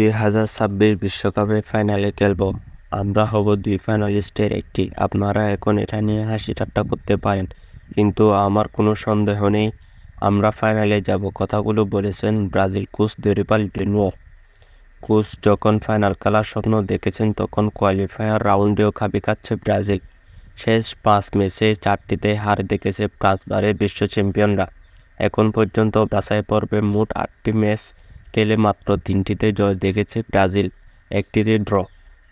দুই হাজার ছাব্বিশ বিশ্বকাপে ফাইনালে খেলব। আমরা হব দুই ফাইনালিস্টের একটি। আপনারা এখন এটা নিয়ে হাসি ঠাট্টা করতে পারেন, কিন্তু আমার কোনো সন্দেহ নেই। আমরা ফাইনালে যাব, কথাগুলো বলেছেন ব্রাজিল কোচ দরিপাল ডেনুও কোচ যখন ফাইনাল খেলার স্বপ্ন দেখেছেন, তখন কোয়ালিফায়ার রাউন্ডেও খাবি খাচ্ছে ব্রাজিল। শেষ পাঁচ ম্যাচে চারটিতে হার দেখেছে পাঁচবারের বিশ্ব চ্যাম্পিয়নরা। এখন পর্যন্ত বাছাই পর্বে মোট আটটি ম্যাচ খেলে মাত্র তিনটিতে জয় দেখেছে ব্রাজিল, একটিতে ড্র।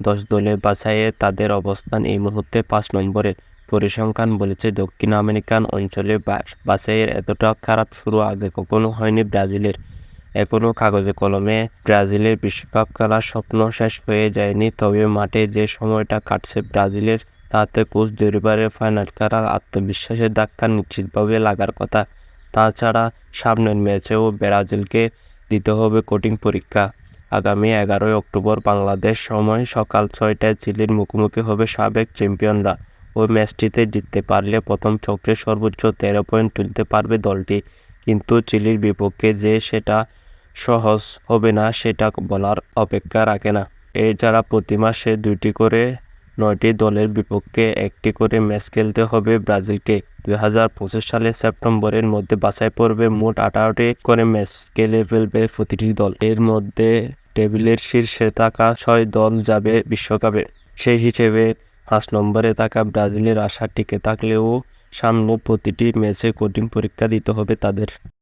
দশ দলের বাছাইয়ে তাদের অবস্থান এই মুহূর্তে পাঁচ নম্বরে পরিসংখ্যান বলেছে দক্ষিণ আমেরিকান অঞ্চলে বাছাইয়ের এতটা খারাপ শুরু আগে কখনো হয়নি ব্রাজিলের। এখনও কাগজে কলমে ব্রাজিলের বিশ্বকাপ খেলার স্বপ্ন শেষ হয়ে যায়নি, তবে মাঠে যে সময়টা কাটছে ব্রাজিলের, তাতে কোচ দরিবারের ফাইনাল খেলার আত্মবিশ্বাসের ধাক্কা নিশ্চিতভাবে লাগার কথা। তাছাড়া সামনের ম্যাচেও ব্রাজিলকে দিতে হবে কঠিন পরীক্ষা। আগামী এগারোই অক্টোবর বাংলাদেশ সময় সকাল ছয়টায় চিলির মুখোমুখি হবে সাবেক চ্যাম্পিয়নরা। ওই ম্যাচটিতে জিততে পারলে প্রথম চক্রে সর্বোচ্চ তেরো পয়েন্ট তুলতে পারবে দলটি। কিন্তু চিলির বিপক্ষে যে সেটা সহজ হবে না, সেটা বলার অপেক্ষা রাখে না। এছাড়া প্রতি মাসে দুইটি করে, নয়টি দলের বিপক্ষে একটি করে ম্যাচ খেলতে হবে ব্রাজিলকে। দুই হাজার পঁচিশ সালের সেপ্টেম্বরের মধ্যে বাছাই পর্বে মোট আঠারোটি করে ম্যাচ খেলে ফেলবে প্রতিটি দল। এর মধ্যে টেবিলের শীর্ষে থাকা ছয় দল যাবে বিশ্বকাপে। সেই হিসেবে পাঁচ নম্বরে থাকা ব্রাজিলের আশা টিকে থাকলেও সামনে প্রতিটি ম্যাচে কঠিন পরীক্ষা দিতে হবে তাদের।